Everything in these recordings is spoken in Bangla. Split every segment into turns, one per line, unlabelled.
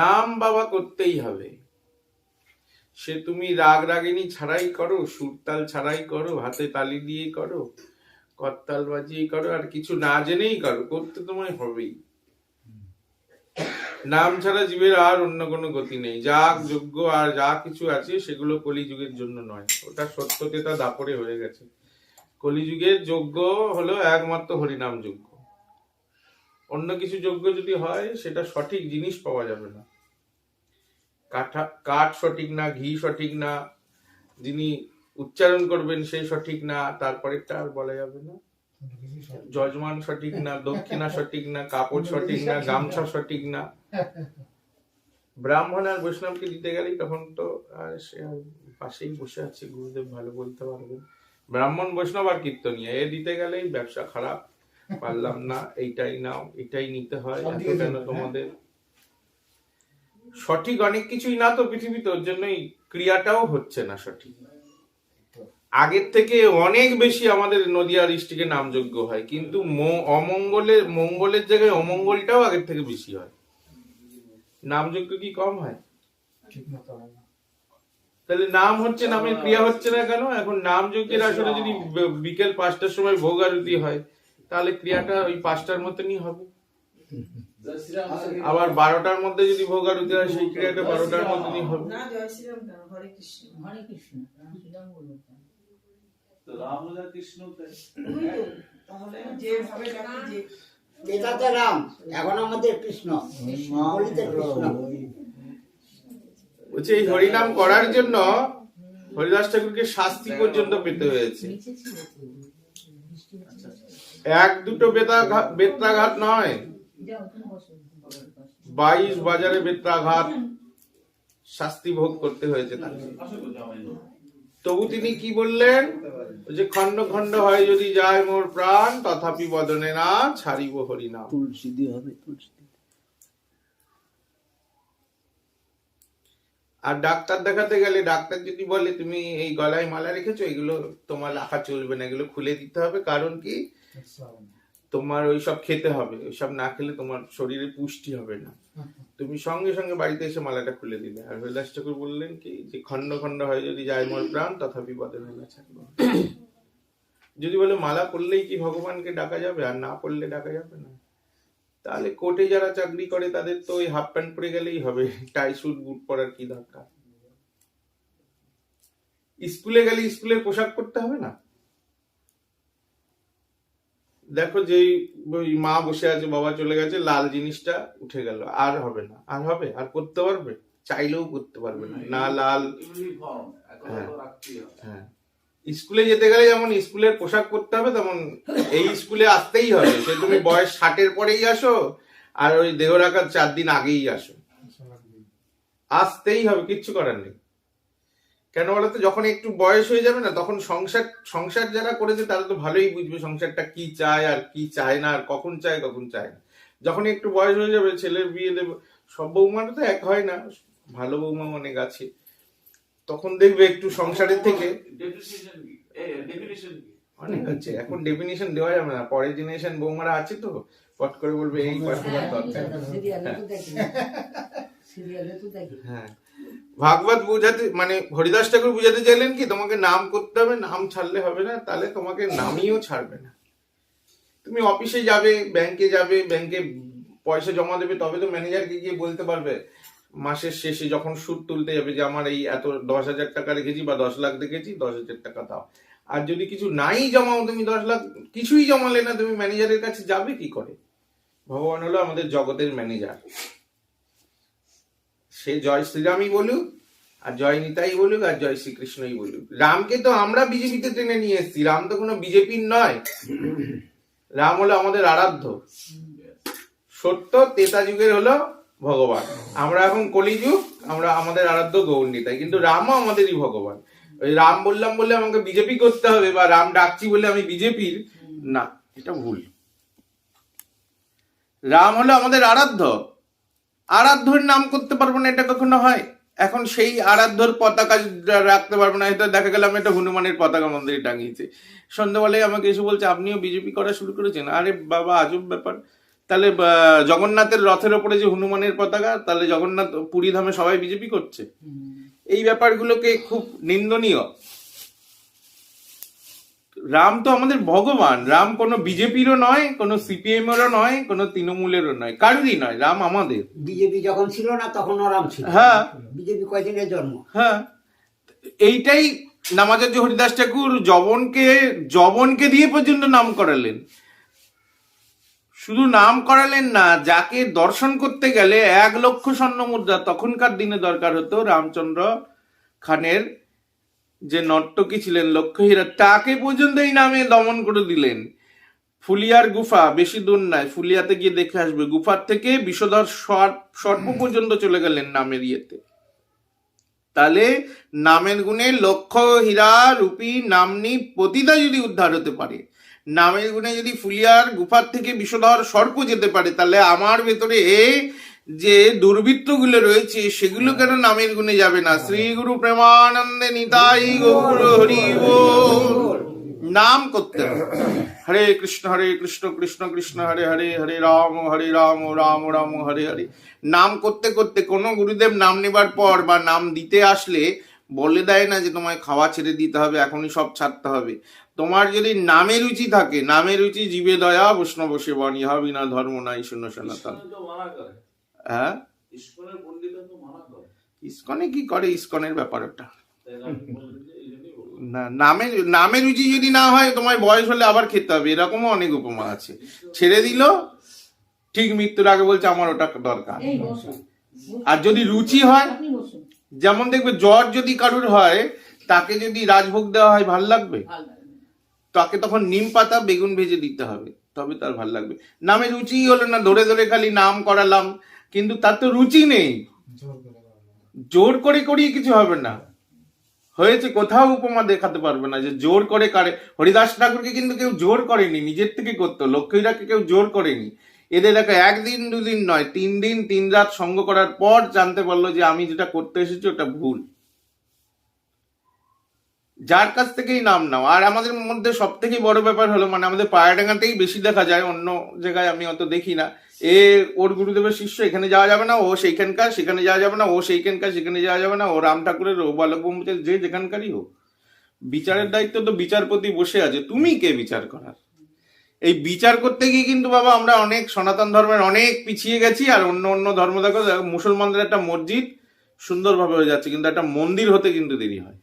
নাম বাবা করতেই হবে সে তুমি রাগ রাগিনী ছাড়াই করো সুরতাল ছাড়াই করো হাতে তালি দিয়ে করো করতাল বাজিয়ে করো আর কিছু না জেনেই করো করতে তোমায় হবেই নাম ছাড়া জীবের আর অন্য কোনো গতি নেই যা যোগ্য আর যা কিছু আছে সেগুলো কলিযুগের জন্য নয় ওটা সত্যকে তা দাপরে হয়ে গেছে কলিযুগের যোগ্য হলো একমাত্র হরিনাম যোগ্য অন্য কিছু যোগ্য যদি হয় সেটা সঠিক জিনিস পাওয়া যাবে না কাঠা কাঠ সঠিক না ঘি সঠিক না যিনি উচ্চারণ করবেন সেই সঠিক না তারপরে আর বলা যাবে না যজমান সঠিক না দক্ষিণা সঠিক না কাপড় সঠিক না গামছা সঠিক না ব্রাহ্মণ আর বৈষ্ণবকে দিতে গেলেই তখন তো সে পাশেই বসে আছে গুরুদেব ভালো বলতে পারবেন ব্রাহ্মণ বৈষ্ণব আর কীর্তনীয় এ দিতে গেলেই ব্যবসা খারাপ পারলাম না এইটাই নাও এটাই নিতে হয় এত কেন হ্যাঁ। তোমাদের সঠিক অনেক কিছুই না তো পৃথিবীতে ওর জন্যই ক্রিয়াটাও হচ্ছে না সঠিক আগের থেকে অনেক বেশি আমাদের নদিয়া ডিস্ট্রিক্টে নামযোগ্য হয় কিন্তু অমঙ্গলের মঙ্গলের জায়গায় অমঙ্গলটাও আগের থেকে বেশি হয় নামযোগ্য কি কম হয় তাহলে নাম হচ্ছে নামের মানে ক্রিয়া হচ্ছে না কেন এখন নামযোগ্যের আসলে যদি বিকেল পাঁচটার সময় ভোগারতি হয় তাহলে ক্রিয়াটা ওই পাঁচটার মতনই হবে আচ্ছা, আবার বারোটার মধ্যে যদি ভোগ আরতি হয় সেই ক্রিয়াটা বারোটার মতনই হবে হ্যাঁ, এই হরিনাম করার জন্য হরিদাস ঠাকুরকে শাস্তি পর্যন্ত পেতে হয়েছে এক দুটো বেত্রাঘাত নয় বাইশ বাজারে বেত্রাঘাত শাস্তি ভোগ করতে হয়েছে তাকে তবু তিনি কি বললেন যে খন্ড খন্ড হয় যদি যায় মোর প্রাণ তথাপি বদনে না ছাড়িব না তুলসী দিয়ে হবে তুলসী আর ডাক্তার দেখাতে গেলে ডাক্তার যদি বলে তুমি এই গলায় মালা রেখেছো এগুলো তোমার রাখা চলবে না এগুলো খুলে দিতে হবে কারণ কি আচ্ছা। তোমার ওই সব খেতে হবে সব না খেলে তোমার শরীরে পুষ্টি হবে না তুমি সঙ্গে সঙ্গে বাড়িতে এসে মালাটা খুলে দিলে আর হরিদাস ঠাকুর বললেন কি যে খন্ড খন্ড হয় যদি যায় মোর প্রাণ তথাপি পদে মেলা ছাড়বো যদি বলে মালা পড়লেই কি ভগবানকে ডাকা যাবে আর না পড়লে ডাকা যাবে না তাহলে কোর্টে যারা চাকরি করে তাদের তো ওই হাফ প্যান্ট পরে গেলেই হবে টাই স্যুট বুট পরার কি দরকার স্কুলে গেলে স্কুলের পোশাক পরতে হবে না দেখো যে ওই মা বসে আছে বাবা চলে গেছে লাল জিনিসটা উঠে গেল আর হবে না আর হবে আর করতে পারবে চাইলেও করতে পারবে না না লাল হ্যাঁ স্কুলে যেতে গেলে যেমন স্কুলের পোশাক পরতে হবে তেমন এই স্কুলে আসতেই হবে সে তুমি বয়স ষাটের পরেই আসো আর ওই দেহ রাখার চার দিন আগেই আসো আসতেই হবে কিচ্ছু করার নেই কেন বলতো যখন একটু বয়স হয়ে যাবে না তখন সংসার সংসার যারা করেছে তারা তো ভালোই বুঝবে সংসারটা কি চায় আর কি চায় না আর কখন চায় কখন চায় না যখন একটু বয়স হয়ে যাবে ছেলের বিয়ে দেবে সব বৌমা তো এক হয় না ভালো বৌমা অনেক আছে তখন দেখবে একটু সংসারের থেকে অনেক মানে হচ্ছে এখন ডেফিনেশন দেওয়া যাবে না পরের জেনারেশন বৌমারা আছে তো পট করে বলবে এই পার্টিকুলার হ্যাঁ, দরকার হ্যাঁ।, হ্যাঁ ভাগবত বুঝাতে মানে হরিদাস ঠাকুর বুঝাতে চাইলেন কি তোমাকে নাম করতে হবে নাম ছাড়লে হবে না তাহলে তোমাকে নামিও ছাড়বে না তুমি অফিসে যাবে ব্যাংকে যাবে ব্যাংকে পয়সা জমা দেবে তবে তো ম্যানেজারকে গিয়ে বলতে পারবে মাসের শেষে যখন সুদ তুলতে যাবে যে আমার এই এত দশ হাজার টাকা রেখেছি বা দশ লাখ রেখেছি দশ হাজার টাকা দাও আর যদি কিছু নাই জমাও তুমি দশ লাখ কিছুই জমালে না তুমি ম্যানেজারের কাছে যাবে কি করে ভগবান হলো আমাদের জগতের ম্যানেজার সে জয় শ্রীরামই বলুক আর জয় নিতাই বলুক আর জয় শ্রীকৃষ্ণই বলুক রামকে তো আমরা বিজেপিতে টেনে নিয়ে এসেছি রাম তো কোনো বিজেপির নয় রাম হলো আমাদের আরাধ্য সত্য তেতা যুগের হলো ভগবান আমরা এখন কলিযুগ আমরা আমাদের আরাধ্য তাই কিন্তু রামও আমাদেরই ভগবান ওই রাম বললাম বলে আমাকে বিজেপি করতে হবে বা রাম ডাকছি বলে আমি বিজেপির না এটা ভুল রাম হলো আমাদের আরাধ্য আরাধ্যর নাম করতে পারবো না এটা কখনো হয় এখন সেই আরাধ্যর পতাকা রাখতে পারবো না হয়তো দেখা গেল আমি একটা হনুমানের পতাকা মন্দিরে টাঙিয়েছে সন্ধ্যাবেলায় আমাকে এসে বলছে আপনিও বিজেপি করা শুরু করেছেন আরে বাবা আজব ব্যাপার তাহলে জগন্নাথের রথের ওপরে যে হনুমানের পতাকা তাহলে জগন্নাথ পুরী ধামে সবাই বিজেপি করছে এই ব্যাপারগুলোকে খুব নিন্দনীয় রাম তো আমাদের ভগবান রাম কোনো বিজেপিরও নয় কোনো সিপিএম এরও নয় কোনো তৃণমূলেরও নয় কারোরই
নয় রাম আমাদের বিজেপি যখন ছিল না তখন রাম ছিল হ্যাঁ বিজেপি কয়দিনের জন্ম
হ্যাঁ এইটাই নামাজ হরিদাস ঠাকুর জবনকে জবনকে দিয়ে পর্যন্ত নাম করালেন শুধু নাম করালেন না যাকে দর্শন করতে গেলে এক লক্ষ স্বর্ণ মুদ্রা তখনকার দিনে দরকার হতো রামচন্দ্র খানের যে নর্তকী ছিলেন লক্ষ্যহীরা তাকে পর্যন্ত এই নামে দমন করে দিলেন ফুলিয়ার গুফা বেশি দূর নাই ফুলিয়াতে গিয়ে দেখে আসবে গুফার থেকে বিষধর সর্প পর্যন্ত চলে গেলেন নামের ইয়েতে তাহলে নামের গুণে লক্ষ্য হীরা রূপী নামনি পতিতা যদি উদ্ধার হতে পারে নামের গুণে যদি ফুলিয়ার গুফার থেকে বিষধর সর্প যেতে পারে তাহলে আমার ভেতরে যে দুর্বৃত্তগুলো রয়েছে সেগুলো কেন নামের গুণে যাবে না হ্যাঁ। শ্রী গুরু প্রেমানন্দে নিতাই গৌর হরি নাম করতে হরে কৃষ্ণ হরে কৃষ্ণ কৃষ্ণ কৃষ্ণ হরে হরে হরে রাম হরে রাম রাম রাম হরে হরে নাম করতে করতে কোনো গুরুদেব নাম নেবার পর বা নাম দিতে আসলে বলে দেয় না যে তোমায় খাওয়া ছেড়ে দিতে হবে এখনই সব ছাড়তে হবে তোমার যদি নামে রুচি থাকে নামে রুচি জীবে দয়া বৈষ্ণব সেবন ইহা বিনা ধর্ম নাই শূন্য সনাতন হ্যাঁ ইস্কনে কি করে ইস্কনের ব্যাপার ওটা না নামে নামে রুচি যদি না হয় তোমার বয়স হলে আবার খেতে হবে এরকমও অনেক উপমা আছে ছেড়ে দিল ঠিক মৃত্যুর আগে বলছে আমার ওটা দরকার আর যদি রুচি হয় যেমন দেখবে জ্বর যদি কারুর হয় তাকে যদি রাজভোগ দেওয়া হয় ভাল লাগবে তাকে তখন নিম পাতা বেগুন ভেজে দিতে হবে তবে তার ভাল লাগবে নামে রুচি হলো না ধরে ধরে খালি নাম করালাম কিন্তু তার তো রুচি নেই জোর করে করিয়ে কিছু হবে না হয়েছে কোথাও উপমা দেখাতে পারবে না যে জোর করে কারে হরিদাস ঠাকুরকে কিন্তু কেউ জোর করেনি নিজের থেকে করতো লক্ষ্মীরাকে কেউ জোর করেনি এদের দেখো একদিন দুদিন নয় তিন দিন তিন রাত সঙ্গ করার পর জানতে পারলো যে আমি যেটা করতে এসেছি ওটা ভুল যার কাছ থেকেই নাম নাও আর আমাদের মধ্যে সব থেকে বড় ব্যাপার হলো মানে আমাদের পায়াডাঙ্গাতেই বেশি দেখা যায় অন্য জায়গায় আমি অত দেখি না এ ওর গুরুদেবের শিষ্য এখানে যাওয়া যাবে না ও সেইখানকার সেখানে যাওয়া যাবে না ও সেইখানকার সেখানে যাওয়া যাবে না ও রাম ঠাকুরের ও বালক যে যেখানকারই হোক বিচারের দায়িত্ব তো বিচারপতি বসে আছে তুমি কে বিচার করার এই বিচার করতে গিয়ে কিন্তু বাবা আমরা অনেক সনাতন ধর্মের অনেক পিছিয়ে গেছি আর অন্য অন্য ধর্ম দেখো মুসলমানদের একটা মসজিদ সুন্দরভাবে হয়ে যাচ্ছে কিন্তু একটা মন্দির হতে কিন্তু দেরি হয়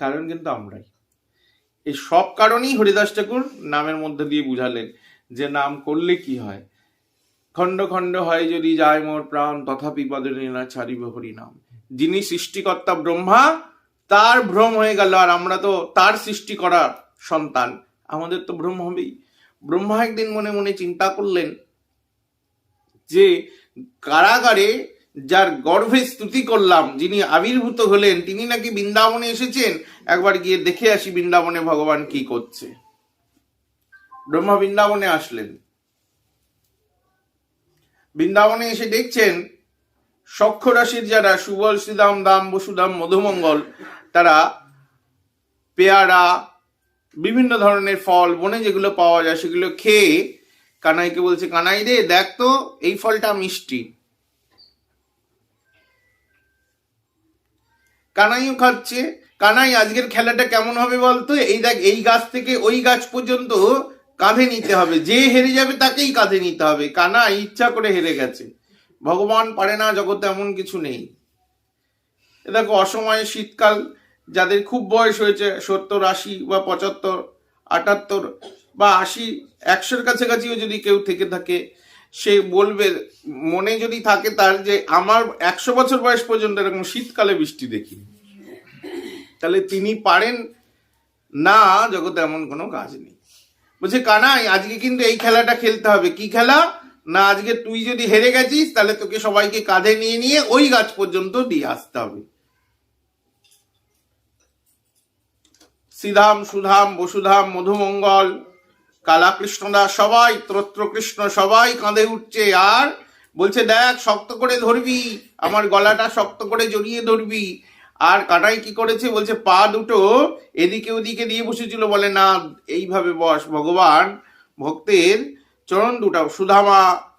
কারণ কিন্তু আমরাই এই সব কারণেই হরিদাস ঠাকুর নামের মধ্যে দিয়ে বুঝালেন যে নাম করলে কি হয় খণ্ড খণ্ড হয় যদি যায় মোর প্রাণ তথাপি না ছাড়িব হরিনাম যিনি সৃষ্টিকর্তা ব্রহ্মা তার ভ্রম হয়ে গেল আর আমরা তো তার সৃষ্টি করার সন্তান আমাদের তো ব্রহ্ম হবেই ব্রহ্মা একদিন মনে মনে চিন্তা করলেন যে কারাগারে যার গর্ভে স্তুতি করলাম যিনি আবির্ভূত হলেন তিনি নাকি বৃন্দাবনে এসেছেন একবার গিয়ে দেখে আসি বৃন্দাবনে ভগবান কি করছে ব্রহ্মা বৃন্দাবনে আসলেন বৃন্দাবনে এসে দেখছেন সক্ষরাশির যারা সুবল শ্রীদাম দাম বসুদাম মধুমঙ্গল তারা পেয়ারা বিভিন্ন ধরনের ফল বনে যেগুলো পাওয়া যায় সেগুলো খেয়ে কানাইকে বলছে কানাই রে দেখ তো এই ফলটা মিষ্টি কানাইও খাচ্ছে কানাই আজকের খেলাটা কেমন হবে বলতো এই দেখ এই গাছ থেকে ওই গাছ পর্যন্ত কাঁধে নিতে হবে যে হেরে যাবে তাকেই কাঁধে নিতে হবে কানাই ইচ্ছা করে হেরে গেছে ভগবান পারে না জগতে এমন কিছু নেই দেখো অসময়ে শীতকাল যাদের খুব বয়স হয়েছে সত্তর আশি বা পঁচাত্তর আটাত্তর বা আশি একশোর কাছাকাছিও যদি কেউ থেকে থাকে সে বলবে মনে যদি থাকে তার যে আমার একশো বছর বয়স পর্যন্ত এরকম শীতকালে বৃষ্টি দেখি তাহলে তিনি পারেন না জগতে এমন কোনো কাজ নেই বলছে কানাই আজকে কিন্তু এই খেলাটা খেলতে হবে কি খেলা না আজকে তুই যদি হেরে গেছিস তাহলে তোকে সবাইকে কাঁধে নিয়ে নিয়ে ওই গাছ পর্যন্ত দিয়ে আসতে হবে শ্রীধাম সুধাম বসুধাম মধুমঙ্গল কালা কৃষ্ণদাস সবাই ত্রত্র কৃষ্ণ সবাই কাঁদে উঠছে আর বলছে দেখ শক্ত করে ধরবি আমার গলাটা শক্ত করে জড়িয়ে ধরবি আর কাটাই কি করেছে বলছে পা দুটো এদিকে ওদিকে দিয়ে বসেছিল বলে না এইভাবে বস ভগবান ভক্তের চরণ দুটা সুধামা